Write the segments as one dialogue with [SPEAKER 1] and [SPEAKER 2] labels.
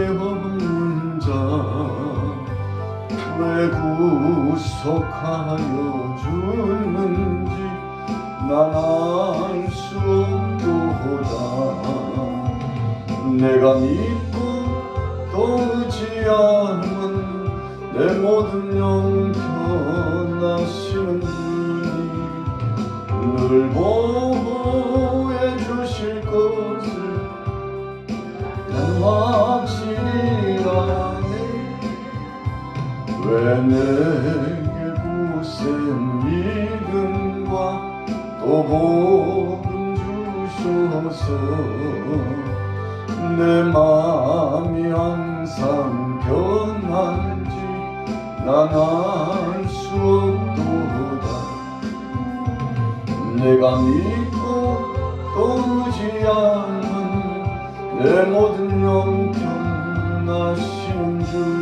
[SPEAKER 1] 혼자 왜 구속하여 왜 내게 굳센 믿음과 또 복음 주셔서 내 마음이 항상 변한지 난 알 수 없도다. 내가 믿고 또 의지하는 내 모든 영 변하시는 주님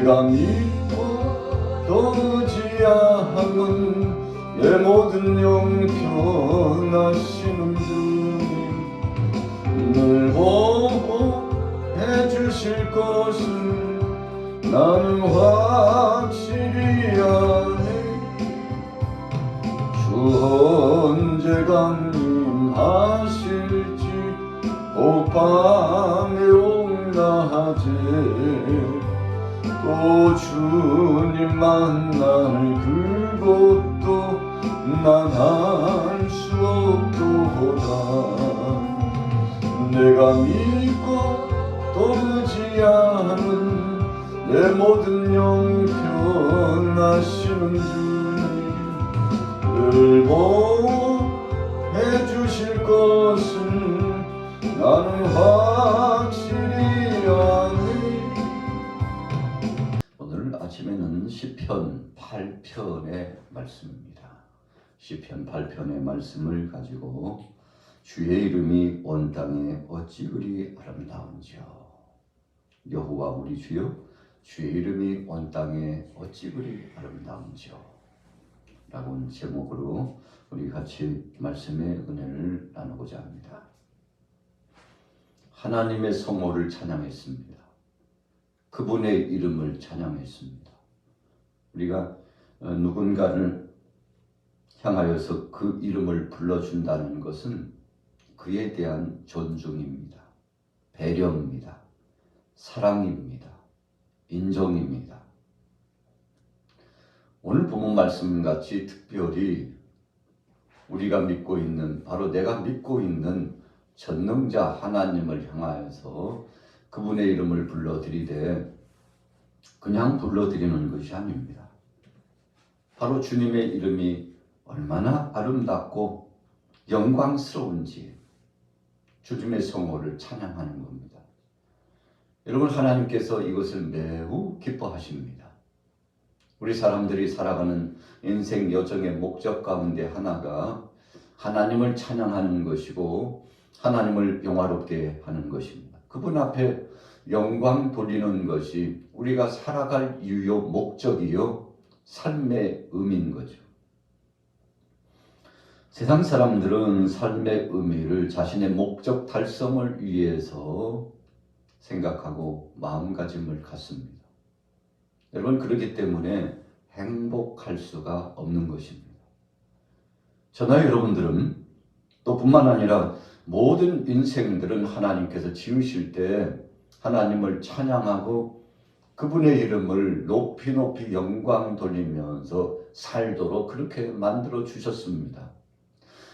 [SPEAKER 1] 믿고 또 의지하는 내 모든 영 변하시는 주님 늘 보호해 주실 것을 나는 확실히 아네 주 언제 강림하실지 오밤에 옹나하제 또 주님 만날 그곳도 난 알 수 없도다. 내가 믿고 또 의지하는 내 모든 영 변하시는 주님 늘 보호해 주실 것을 나는 확 시편 8편의 말씀입니다. 시편 8편의 말씀을 가지고 주의 이름이 온 땅에 어찌 그리 아름다운지요. 여호와 우리 주여 주의 이름이 온 땅에 어찌 그리 아름다운지요. 라고 제목으로 우리 같이 말씀의 은혜를 나누고자 합니다. 하나님의 성호를 찬양했습니다. 그분의 이름을 찬양했습니다. 우리가 어, 누군가를 향하여서 그 이름을 불러준다는 것은 그에 대한 존중입니다. 배려입니다. 사랑입니다. 인정입니다. 오늘 본문 말씀 같이 특별히 우리가 믿고 있는 바로 내가 믿고 있는 전능자 하나님을 향하여서 그분의 이름을 불러드리되 그냥 불러드리는 것이 아닙니다. 바로 주님의 이름이 얼마나 아름답고 영광스러운지 주님의 성호를 찬양하는 겁니다. 여러분 하나님께서 이것을 매우 기뻐하십니다. 우리 사람들이 살아가는 인생 여정의 목적 가운데 하나가 하나님을 찬양하는 것이고 하나님을 영화롭게 하는 것입니다. 그분 앞에 영광 돌리는 것이 우리가 살아갈 유효 목적이요 삶의 의미인 거죠. 세상 사람들은 삶의 의미를 자신의 목적 달성을 위해서 생각하고 마음가짐을 갖습니다. 여러분 그렇기 때문에 행복할 수가 없는 것입니다. 저나 여러분들은 또 뿐만 아니라 모든 인생들은 하나님께서 지으실 때 하나님을 찬양하고 그분의 이름을 높이 높이 영광 돌리면서 살도록 그렇게 만들어 주셨습니다.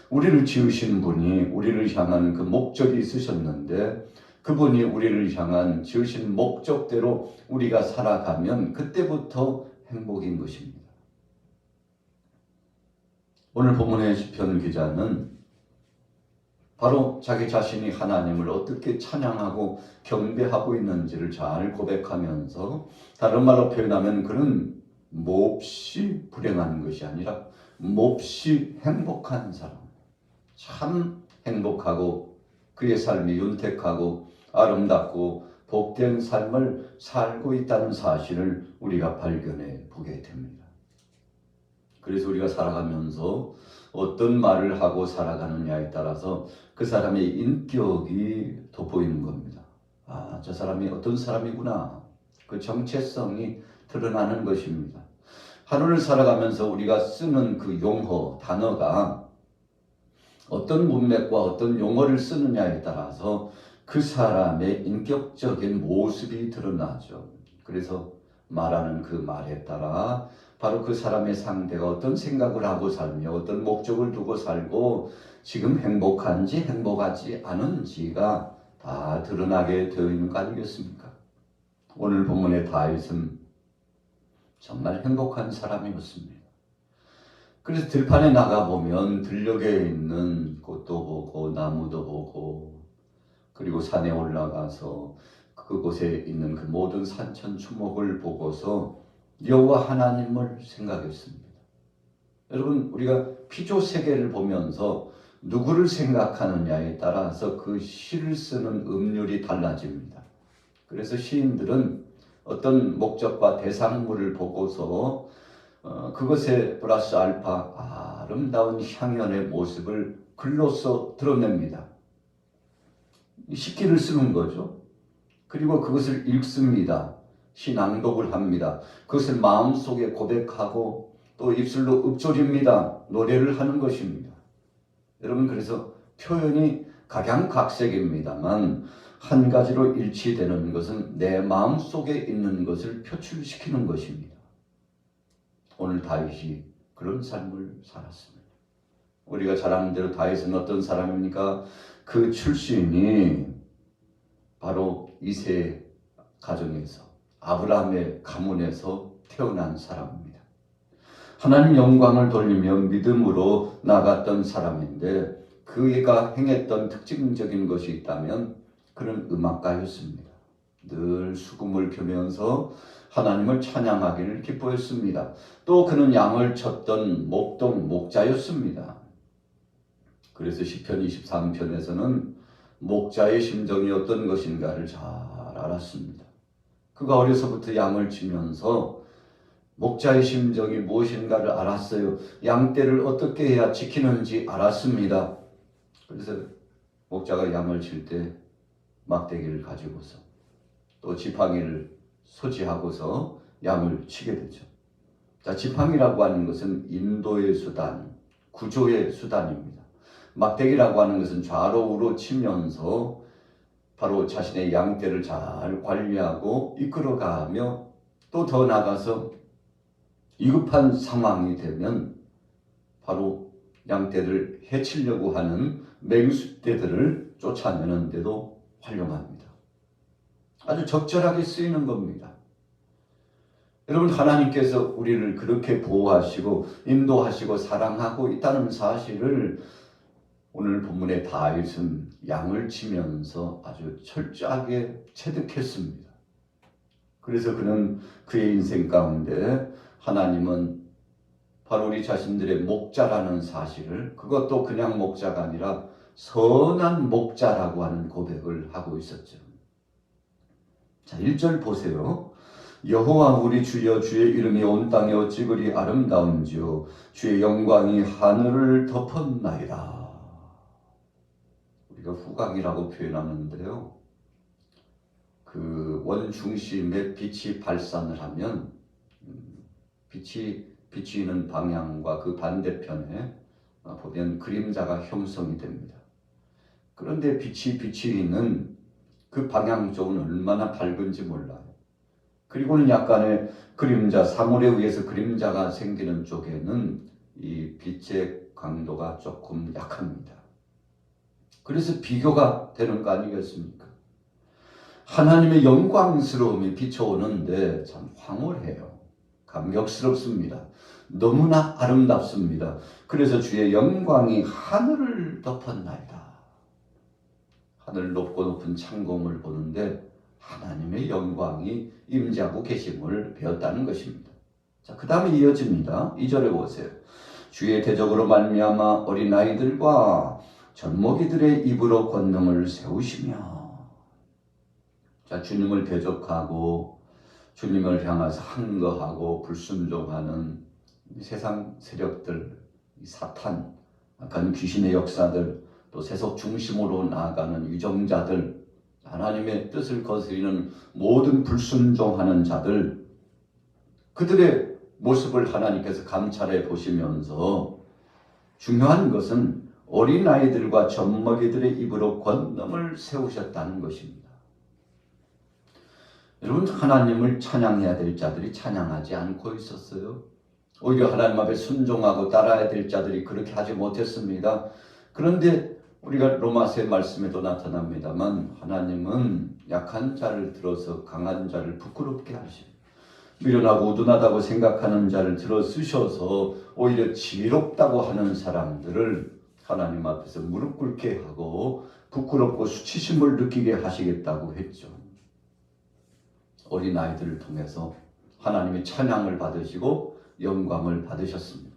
[SPEAKER 1] 우리를 지으신 분이 우리를 향한 그 목적이 있으셨는데 그분이 우리를 향한 지으신 목적대로 우리가 살아가면 그때부터 행복인 것입니다. 오늘 본문의 시편 기자는 바로 자기 자신이 하나님을 어떻게 찬양하고 경배하고 있는지를 잘 고백하면서 다른 말로 표현하면 그는 몹시 불행한 것이 아니라 몹시 행복한 사람. 참 행복하고 그의 삶이 윤택하고 아름답고 복된 삶을 살고 있다는 사실을 우리가 발견해 보게 됩니다. 그래서 우리가 살아가면서 어떤 말을 하고 살아가느냐에 따라서 그 사람의 인격이 돋보이는 겁니다. 아, 저 사람이 어떤 사람이구나. 그 정체성이 드러나는 것입니다. 하루를 살아가면서 우리가 쓰는 그 용어, 단어가 어떤 문맥과 어떤 용어를 쓰느냐에 따라서 그 사람의 인격적인 모습이 드러나죠. 그래서 말하는 그 말에 따라 바로 그 사람의 상대가 어떤 생각을 하고 살며 어떤 목적을 두고 살고 지금 행복한지 행복하지 않은지가 다 드러나게 되어 있는 거 아니겠습니까? 오늘 본문의 다윗은 정말 행복한 사람이었습니다. 그래서 들판에 나가 보면 들녘에 있는 꽃도 보고 나무도 보고 그리고 산에 올라가서 그곳에 있는 그 모든 산천 추목을 보고서 여호와 하나님을 생각했습니다. 여러분 우리가 피조 세계를 보면서 누구를 생각하느냐에 따라서 그 시를 쓰는 음률이 달라집니다. 그래서 시인들은 어떤 목적과 대상물을 보고서 어, 그것에 플러스 알파 아름다운 향연의 모습을 글로써 드러냅니다. 시기를 쓰는 거죠. 그리고 그것을 읽습니다. 시낭독을 합니다. 그것을 마음속에 고백하고 또 입술로 읊조립니다. 노래를 하는 것입니다. 여러분 그래서 표현이 각양각색입니다만 한 가지로 일치되는 것은 내 마음 속에 있는 것을 표출시키는 것입니다. 오늘 다윗이 그런 삶을 살았습니다. 우리가 잘 아는 대로 다윗은 어떤 사람입니까? 그 출신이 바로 이세 가정에서 아브라함의 가문에서 태어난 사람입니다. 하나님 영광을 돌리며 믿음으로 나갔던 사람인데 그가 행했던 특징적인 것이 있다면 그는 음악가였습니다. 늘 수금을 켜면서 하나님을 찬양하기를 기뻐했습니다. 또 그는 양을 쳤던 목동 목자였습니다. 그래서 시편 23편에서는 목자의 심정이 어떤 것인가를 잘 알았습니다. 그가 어려서부터 양을 치면서 목자의 심정이 무엇인가를 알았어요. 양떼를 어떻게 해야 지키는지 알았습니다. 그래서 목자가 양을 칠 때 막대기를 가지고서 또 지팡이를 소지하고서 양을 치게 되죠. 자, 지팡이라고 하는 것은 인도의 수단, 구조의 수단입니다. 막대기라고 하는 것은 좌로 우로 치면서 바로 자신의 양떼를 잘 관리하고 이끌어가며 또 더 나가서 위급한 상황이 되면 바로 양떼를 해치려고 하는 맹수떼들을 쫓아내는 데도 활용합니다. 아주 적절하게 쓰이는 겁니다. 여러분 하나님께서 우리를 그렇게 보호하시고 인도하시고 사랑하고 있다는 사실을 오늘 본문의 다윗은 양을 치면서 아주 철저하게 체득했습니다. 그래서 그는 그의 인생 가운데 하나님은 바로 우리 자신들의 목자라는 사실을 그것도 그냥 목자가 아니라 선한 목자라고 하는 고백을 하고 있었죠. 자, 1절 보세요. 여호와 우리 주여 주의 이름이 온 땅에 어찌 그리 아름다운지요 주의 영광이 하늘을 덮었나이다. 우리가 후광이라고 표현하는데요. 그 원중심에 빛이 발산을 하면 음, 빛이 비추이는 방향과 그 반대편에 어, 보면 그림자가 형성이 됩니다. 그런데 빛이 비추이는 그 방향 쪽은 얼마나 밝은지 몰라요. 그리고는 약간의 그림자, 사물에 의해서 그림자가 생기는 쪽에는 이 빛의 강도가 조금 약합니다. 그래서 비교가 되는 거 아니겠습니까? 하나님의 영광스러움이 비춰오는데 참 황홀해요. 감격스럽습니다. 너무나 아름답습니다. 그래서 주의 영광이 하늘을 덮었나이다. 하늘 높고 높은 창공을 보는데 하나님의 영광이 임재하고 계심을 배웠다는 것입니다. 자, 그 다음에 이어집니다. 2절에 보세요. 주의 대적으로 말미암아 어린 아이들과 젖먹이들의 입으로 권능을 세우시며 자 주님을 대적하고 주님을 향해서 항거하고 불순종하는 세상 세력들 이 사탄 약간 귀신의 역사들 또 세속 중심으로 나아가는 유정자들 하나님의 뜻을 거스리는 모든 불순종하는 자들 그들의 모습을 하나님께서 감찰해 보시면서 중요한 것은 어린아이들과 젖먹이들의 입으로 권능을 세우셨다는 것입니다. 여러분 하나님을 찬양해야 될 자들이 찬양하지 않고 있었어요. 오히려 하나님 앞에 순종하고 따라야 될 자들이 그렇게 하지 못했습니다. 그런데 우리가 로마서의 말씀에도 나타납니다만 하나님은 약한 자를 들어서 강한 자를 부끄럽게 하십니다. 미련하고 우둔하다고 생각하는 자를 들어 쓰셔서 오히려 지혜롭다고 하는 사람들을 하나님 앞에서 무릎 꿇게 하고 부끄럽고 수치심을 느끼게 하시겠다고 했죠. 어린 아이들을 통해서 하나님의 찬양을 받으시고 영광을 받으셨습니다.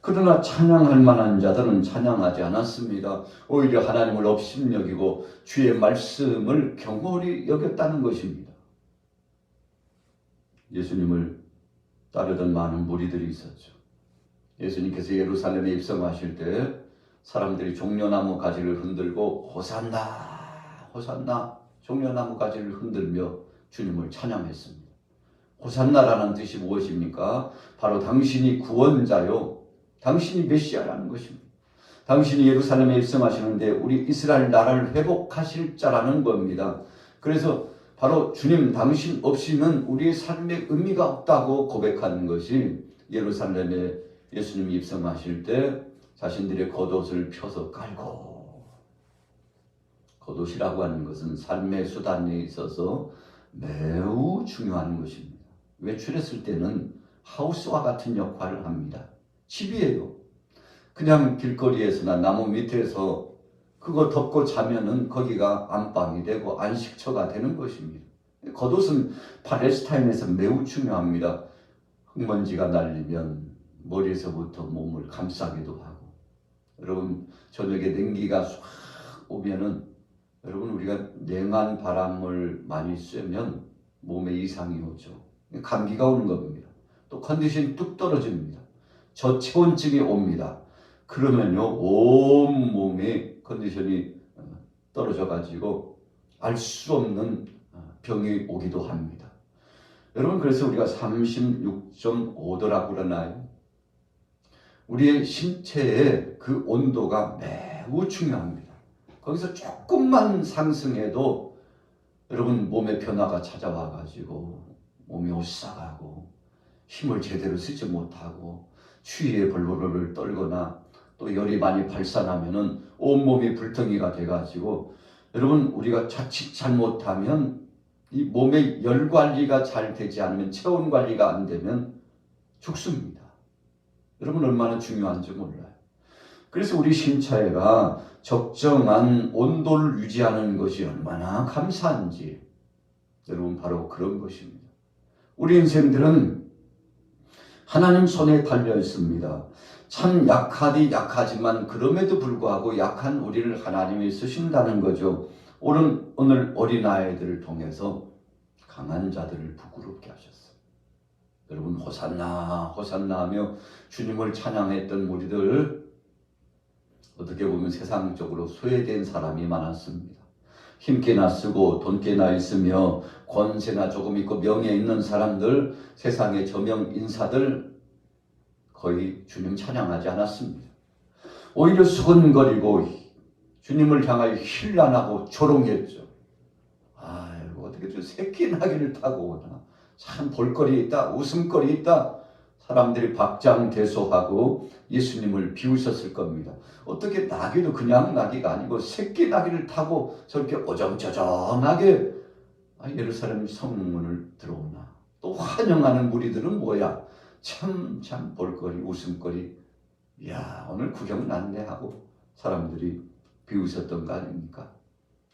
[SPEAKER 1] 그러나 찬양할 만한 자들은 찬양하지 않았습니다. 오히려 하나님을 업신여기고 주의 말씀을 경홀히 여겼다는 것입니다. 예수님을 따르던 많은 무리들이 있었죠. 예수님께서 예루살렘에 입성하실 때 사람들이 종려나무 가지를 흔들고 호산나 호산나 종려나무 가지를 흔들며 주님을 찬양했습니다. 호산나라는 뜻이 무엇입니까? 바로 당신이 구원자요. 당신이 메시아라는 것입니다. 당신이 예루살렘에 입성하시는데 우리 이스라엘 나라를 회복하실 자라는 겁니다. 그래서 바로 주님 당신 없이는 우리의 삶에 의미가 없다고 고백하는 것이 예루살렘에 예수님이 입성하실 때 자신들의 겉옷을 펴서 깔고 겉옷이라고 하는 것은 삶의 수단에 있어서 매우 중요한 것입니다. 외출했을 때는 하우스와 같은 역할을 합니다. 집이에요. 그냥 길거리에서나 나무 밑에서 그거 덮고 자면은 거기가 안방이 되고 안식처가 되는 것입니다. 겉옷은 팔레스타인에서 매우 중요합니다. 흙먼지가 날리면 머리에서부터 몸을 감싸기도 하고 여러분 저녁에 냉기가 싹 오면은 여러분 우리가 냉한 바람을 많이 쐬면 몸에 이상이 오죠. 감기가 오는 겁니다. 또 컨디션이 뚝 떨어집니다. 저체온증이 옵니다. 그러면요 온 몸의 컨디션이 어, 떨어져 가지고 알 수 없는 어, 병이 오기도 합니다. 여러분 그래서 우리가 36.5도라고 그러나요? 우리의 신체의 그 온도가 매우 중요합니다. 거기서 조금만 상승해도 여러분 몸의 변화가 찾아와 가지고 몸이 오싹하고 힘을 제대로 쓰지 못하고 추위에 벌벌을 떨거나 또 열이 많이 발산하면은 온몸이 불덩이가 돼 가지고 여러분 우리가 자칫 잘못하면 이 몸의 열 관리가 잘 되지 않으면 체온 관리가 안 되면 죽습니다. 여러분 얼마나 중요한지 몰라요. 그래서 우리 신체가 적정한 온도를 유지하는 것이 얼마나 감사한지 여러분 바로 그런 것입니다. 우리 인생들은 하나님 손에 달려 있습니다. 참 약하디 약하지만 그럼에도 불구하고 약한 우리를 하나님이 쓰신다는 거죠. 오늘 오늘 어린 아이들을 통해서 강한 자들을 부끄럽게 하셨어요. 여러분 호산나 호산나 하며 주님을 찬양했던 무리들 어떻게 보면 세상적으로 소외된 사람이 많았습니다. 힘께나 쓰고 돈께나 있으며 권세나 조금 있고 명예 있는 사람들 세상의 저명 인사들 거의 주님 찬양하지 않았습니다. 오히려 수근거리고 주님을 향하여 힐난하고 조롱했죠. 아이고 어떻게 저 새끼 나귀를 타고 오나 참 볼거리 있다 웃음거리 있다 사람들이 박장대소하고 예수님을 비우셨을 겁니다. 어떻게 나귀도 그냥 나귀가 아니고 새끼 나귀를 타고 저렇게 어정저정하게 아, 예루살렘 성문을 들어오나 또 환영하는 무리들은 뭐야? 참 참 볼거리 웃음거리 야 오늘 구경 났네 하고 사람들이 비웃었던 거 아닙니까?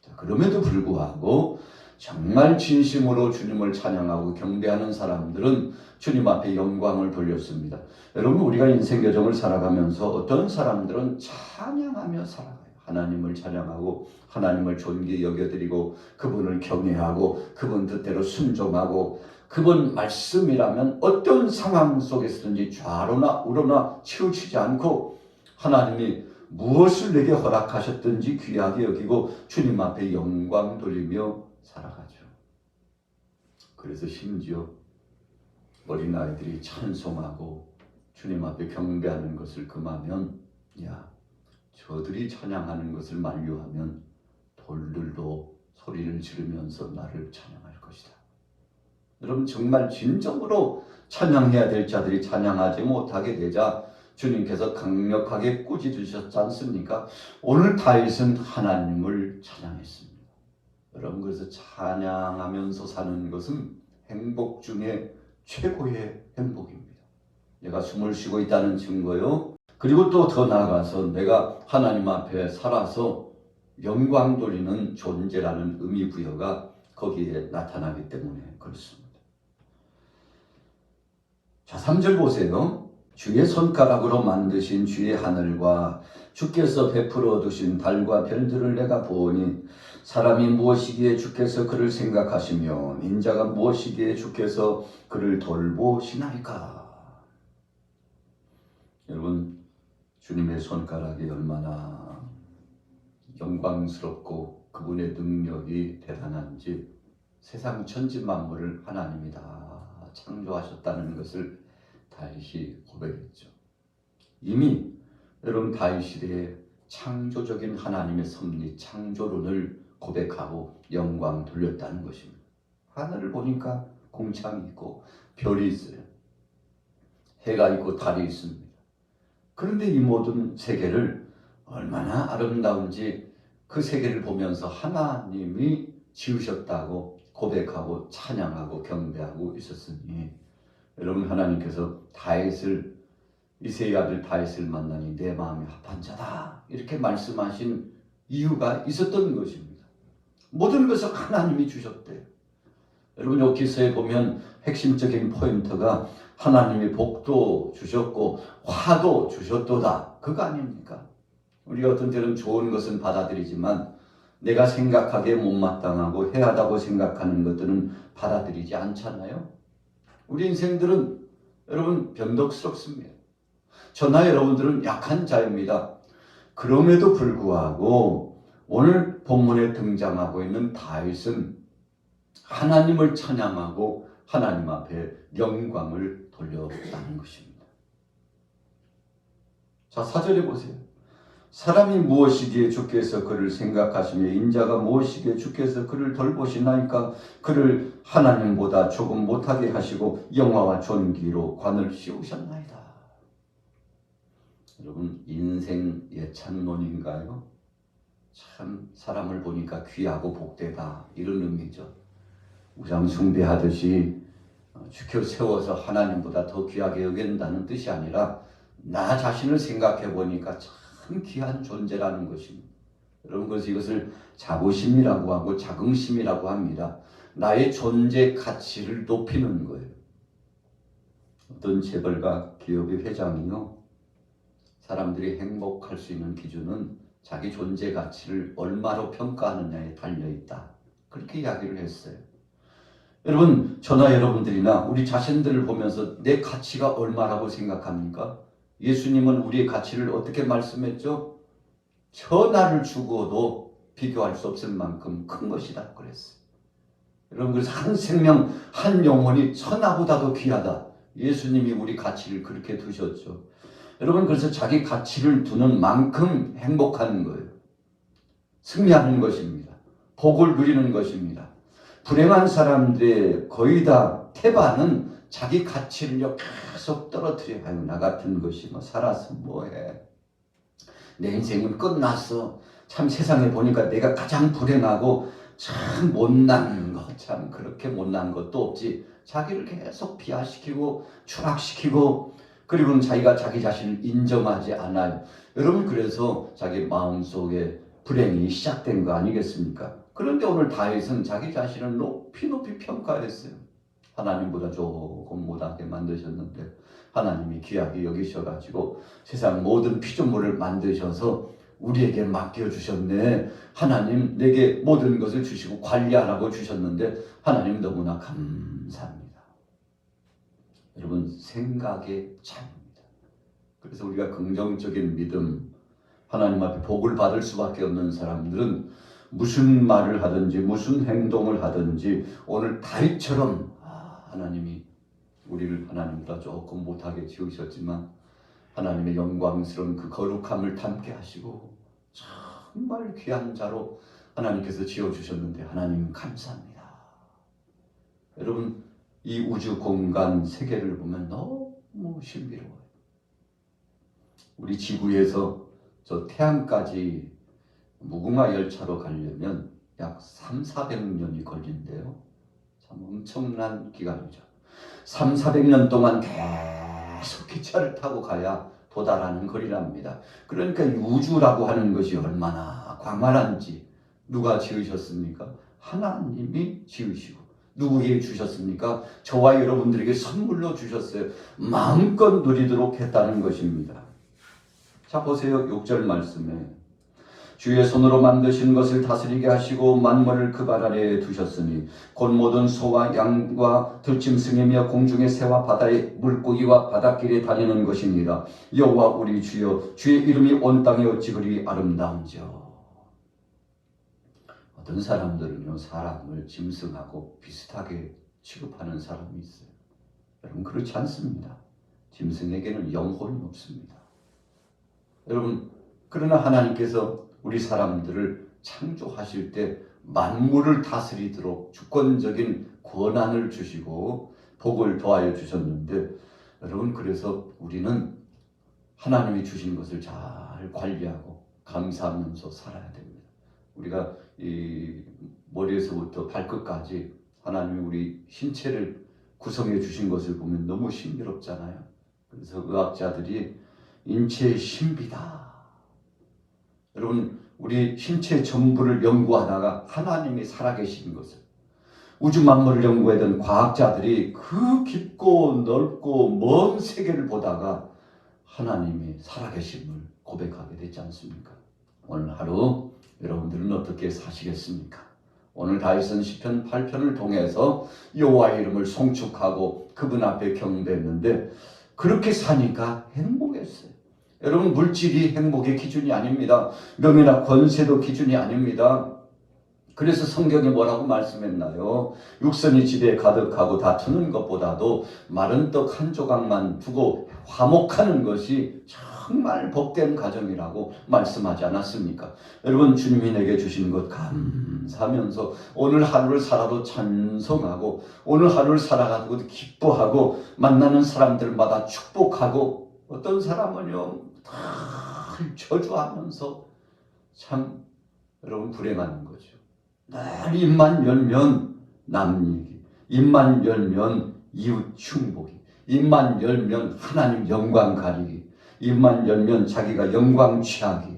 [SPEAKER 1] 자, 그럼에도 불구하고 정말 진심으로 주님을 찬양하고 경배하는 사람들은 주님 앞에 영광을 돌렸습니다. 여러분 우리가 인생 여정을 살아가면서 어떤 사람들은 찬양하며 살아가요. 하나님을 찬양하고 하나님을 존귀 여겨드리고 그분을 경외하고 그분 뜻대로 순종하고 그분 말씀이라면 어떤 상황 속에서든지 좌로나 우로나 치우치지 않고 하나님이 무엇을 내게 허락하셨든지 귀하게 여기고 주님 앞에 영광 돌리며 살아가죠. 그래서 심지어 어린 아이들이 찬송하고 주님 앞에 경배하는 것을 금하면 야 저들이 찬양하는 것을 만류하면 돌들도 소리를 지르면서 나를 찬양할 것이다. 여러분 정말 진정으로 찬양해야 될 자들이 찬양하지 못하게 되자 주님께서 강력하게 꾸짖으셨지 않습니까? 오늘 다윗은 하나님을 찬양했습니다. 여러분 그래서 찬양하면서 사는 것은 행복 중에 최고의 행복입니다. 내가 숨을 쉬고 있다는 증거요. 그리고 또 더 나아가서 내가 하나님 앞에 살아서 영광 돌리는 존재라는 의미 부여가 거기에 나타나기 때문에 그렇습니다. 자, 3절 보세요. 주의 손가락으로 만드신 주의 하늘과 주께서 베풀어 두신 달과 별들을 내가 보니 사람이 무엇이기에 주께서 그를 생각하시며 인자가 무엇이기에 주께서 그를 돌보시나이까. 여러분 주님의 손가락이 얼마나 영광스럽고 그분의 능력이 대단한지 세상 천지 만물을 하나님이 다 창조하셨다는 것을 다윗이 고백했죠. 이미 여러분 다윗 시대에 창조적인 하나님의 섭리, 창조론을 고백하고 영광 돌렸다는 것입니다. 하늘을 보니까 공창이 있고 별이 있어요. 해가 있고 달이 있습니다. 그런데 이 모든 세계를 얼마나 아름다운지 그 세계를 보면서 하나님이 지으셨다고 고백하고 찬양하고 경배하고 있었으니 여러분 하나님께서 다윗을 이세의 아들 다윗을 만나니 내 마음이 합한 자다 이렇게 말씀하신 이유가 있었던 것입니다. 모든 것을 하나님이 주셨대요. 여러분 여기서에 보면 핵심적인 포인트가 하나님이 복도 주셨고 화도 주셨도다 그거 아닙니까? 우리가 어떤 때는 좋은 것은 받아들이지만 내가 생각하기에 못마땅하고 해하다고 생각하는 것들은 받아들이지 않잖아요. 우리 인생들은 여러분 변덕스럽습니다. 저나 여러분들은 약한 자입니다. 그럼에도 불구하고 오늘 본문에 등장하고 있는 다윗은 하나님을 찬양하고 하나님 앞에 영광을 돌렸다는 것입니다. 자, 사절에 보세요. 사람이 무엇이기에 주께서 그를 생각하시며 인자가 무엇이기에 주께서 그를 돌보시나이까 그를 하나님보다 조금 못하게 하시고 영화와 존귀로 관을 씌우셨나이다. 여러분 인생 예찬론인가요? 참 사람을 보니까 귀하고 복되다 이런 의미죠. 우상 숭배하듯이 주켜 세워서 하나님보다 더 귀하게 여긴다는 뜻이 아니라 나 자신을 생각해 보니까 참 귀한 존재라는 것입니다. 여러분 그래서 이것을 자부심이라고 하고 자긍심이라고 합니다. 나의 존재 가치를 높이는 거예요. 어떤 재벌가 기업의 회장이요. 사람들이 행복할 수 있는 기준은 자기 존재 가치를 얼마로 평가하느냐에 달려 있다. 그렇게 이야기를 했어요. 여러분, 저나 여러분들이나 우리 자신들을 보면서 내 가치가 얼마라고 생각합니까? 예수님은 우리의 가치를 어떻게 말씀했죠? 천하를 주고도 비교할 수 없을 만큼 큰 것이다 그랬어요. 여러분 그래서 한 생명 한 영혼이 천하보다도 귀하다. 예수님이 우리 가치를 그렇게 두셨죠. 여러분 그래서 자기 가치를 두는 만큼 행복한 거예요. 승리하는 것입니다. 복을 누리는 것입니다. 불행한 사람들의 거의 다 태반은 자기 가치를요 계속 떨어뜨려 아유 나 같은 것이 뭐 살아서 뭐해 내 인생은 끝났어 참 세상에 보니까 내가 가장 불행하고 참 못난 거참 그렇게 못난 것도 없지 자기를 계속 비하시키고 추락시키고 그리고는 자기가 자기 자신을 인정하지 않아요 여러분 그래서 자기 마음속에 불행이 시작된 거 아니겠습니까? 그런데 오늘 다윗은 자기 자신을 높이 높이 평가했어요. 하나님보다 조금 못하게 만드셨는데 하나님이 귀하게 여기셔가지고 세상 모든 피조물을 만드셔서 우리에게 맡겨주셨네. 하나님 내게 모든 것을 주시고 관리하라고 주셨는데 하나님 너무나 감사합니다. 여러분 생각의 차이입니다. 그래서 우리가 긍정적인 믿음, 하나님 앞에 복을 받을 수밖에 없는 사람들은 무슨 말을 하든지 무슨 행동을 하든지 오늘 다윗처럼 아, 하나님이 우리를 하나님보다 조금 못하게 지으셨지만 하나님의 영광스러운 그 거룩함을 담게 하시고 정말 귀한 자로 하나님께서 지어주셨는데 하나님 감사합니다. 여러분 이 우주 공간 세계를 보면 너무 신비로워요. 우리 지구에서 저 태양까지 무궁화 열차로 가려면 약 3, 400년이 걸린대요. 참 엄청난 기간이죠. 3, 400년 동안 계속 기차를 타고 가야 도달하는 거리랍니다. 그러니까 이 우주라고 하는 것이 얼마나 광활한지 누가 지으셨습니까? 하나님이 지으시고 누구에게 주셨습니까? 저와 여러분들에게 선물로 주셨어요. 마음껏 누리도록 했다는 것입니다. 자 보세요. 6절 말씀에 주의 손으로 만드신 것을 다스리게 하시고 만물을 그 발 아래에 두셨으니 곧 모든 소와 양과 들짐승이며 공중의 새와 바다의 물고기와 바닷길에 다니는 것이니라 여호와 우리 주여 주의 이름이 온 땅에 어찌 그리 아름다운지요 어떤 사람들은요 사람을 짐승하고 비슷하게 취급하는 사람이 있어요. 여러분 그렇지 않습니다. 짐승에게는 영혼이 없습니다. 여러분 그러나 하나님께서 우리 사람들을 창조하실 때 만물을 다스리도록 주권적인 권한을 주시고 복을 더하여 주셨는데 여러분 그래서 우리는 하나님이 주신 것을 잘 관리하고 감사하면서 살아야 됩니다. 우리가 이 머리에서부터 발끝까지 하나님이 우리 신체를 구성해 주신 것을 보면 너무 신비롭잖아요. 그래서 의학자들이 인체의 신비다. 여러분 우리 신체 전부를 연구하다가 하나님이 살아계신 것을 우주 만물을 연구하던 과학자들이 그 깊고 넓고 먼 세계를 보다가 하나님이 살아계심을 고백하게 됐지 않습니까? 오늘 하루 여러분들은 어떻게 사시겠습니까? 오늘 다윗은 시편 8편을 통해서 여호와의 이름을 송축하고 그분 앞에 경배했는데 그렇게 사니까 행복했어요. 여러분 물질이 행복의 기준이 아닙니다. 명예나 권세도 기준이 아닙니다. 그래서 성경이 뭐라고 말씀했나요? 육선이 집에 가득하고 다투는 것보다도 마른 떡 한 조각만 두고 화목하는 것이 정말 복된 가정이라고 말씀하지 않았습니까? 여러분 주님이 내게 주신 것 감사하면서 오늘 하루를 살아도 찬송하고 오늘 하루를 살아가도 기뻐하고 만나는 사람들마다 축복하고 어떤 사람은요 늘 저주하면서 참 여러분 불행한 거죠. 늘 입만 열면 남 얘기, 입만 열면 이웃 흉보기, 입만 열면 하나님 영광 가리기, 입만 열면 자기가 영광 취하기.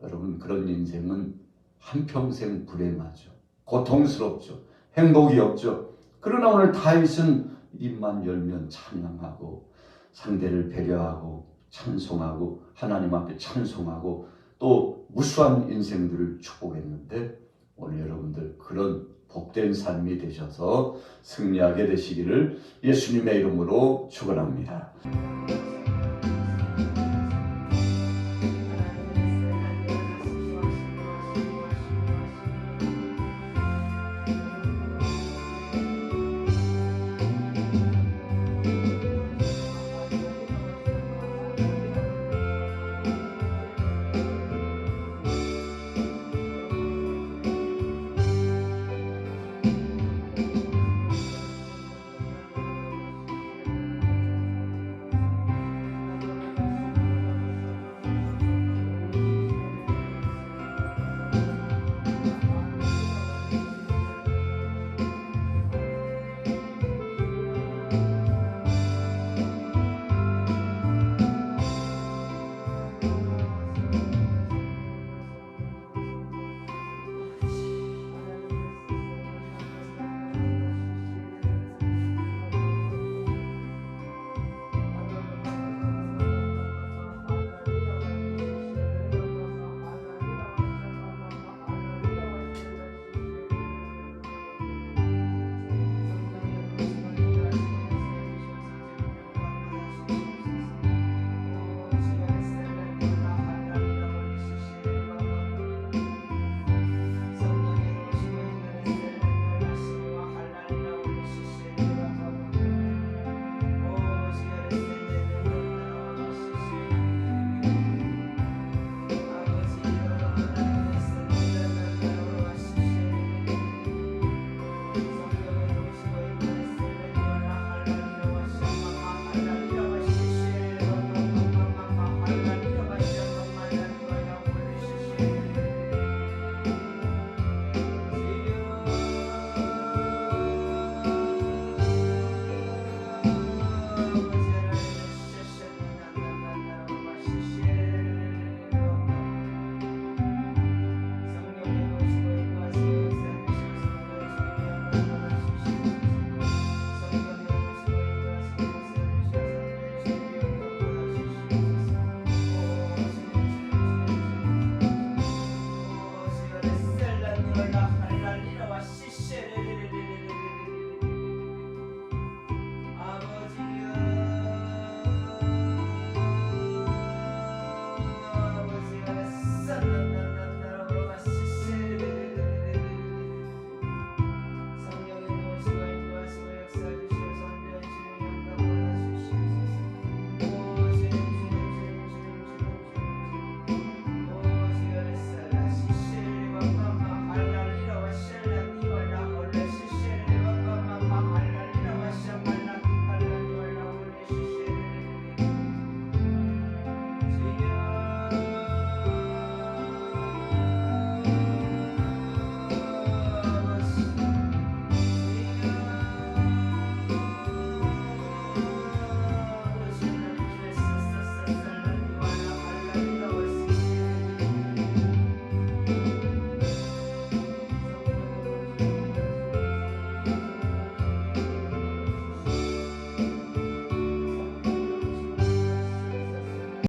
[SPEAKER 1] 여러분 그런 인생은 한평생 불행하죠. 고통스럽죠. 행복이 없죠. 그러나 오늘 다윗은 입만 열면 찬양하고 상대를 배려하고 찬송하고 하나님 앞에 찬송하고 또 무수한 인생들을 축복했는데 오늘 여러분들 그런 복된 삶이 되셔서 승리하게 되시기를 예수님의 이름으로 축원합니다.